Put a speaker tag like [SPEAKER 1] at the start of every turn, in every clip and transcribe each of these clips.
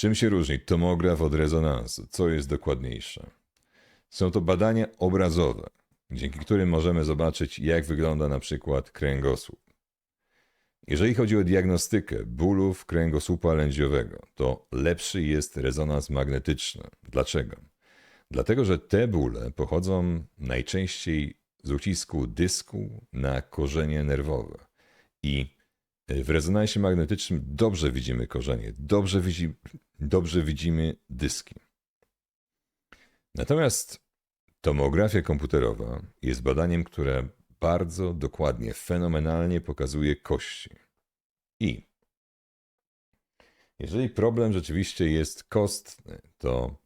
[SPEAKER 1] Czym się różni tomograf od rezonansu? Co jest dokładniejsze? Są to badania obrazowe, dzięki którym możemy zobaczyć, jak wygląda na przykład kręgosłup. Jeżeli chodzi o diagnostykę bólów kręgosłupa lędźwiowego, to lepszy jest rezonans magnetyczny. Dlaczego? Dlatego, że te bóle pochodzą najczęściej z ucisku dysku na korzenie nerwowe. I w rezonansie magnetycznym dobrze widzimy korzenie, dobrze, widzi, dobrze widzimy dyski. Natomiast tomografia komputerowa jest badaniem, które bardzo dokładnie, fenomenalnie pokazuje kości. I jeżeli problem rzeczywiście jest kostny, to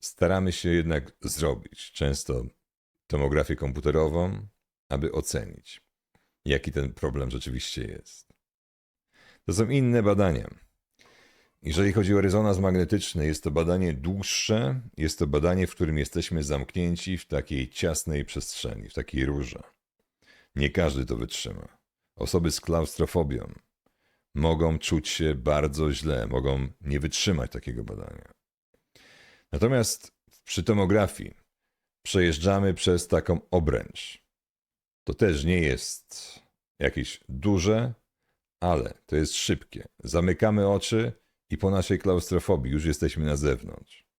[SPEAKER 1] staramy się jednak zrobić często tomografię komputerową, aby ocenić, jaki ten problem rzeczywiście jest. To są inne badania. Jeżeli chodzi o rezonans magnetyczny, jest to badanie dłuższe, jest to badanie, w którym jesteśmy zamknięci w takiej ciasnej przestrzeni, w takiej rurze. Nie każdy to wytrzyma. Osoby z klaustrofobią mogą czuć się bardzo źle, mogą nie wytrzymać takiego badania. Natomiast przy tomografii przejeżdżamy przez taką obręcz. To też nie jest jakieś duże, ale to jest szybkie. Zamykamy oczy i po naszej klaustrofobii już jesteśmy na zewnątrz.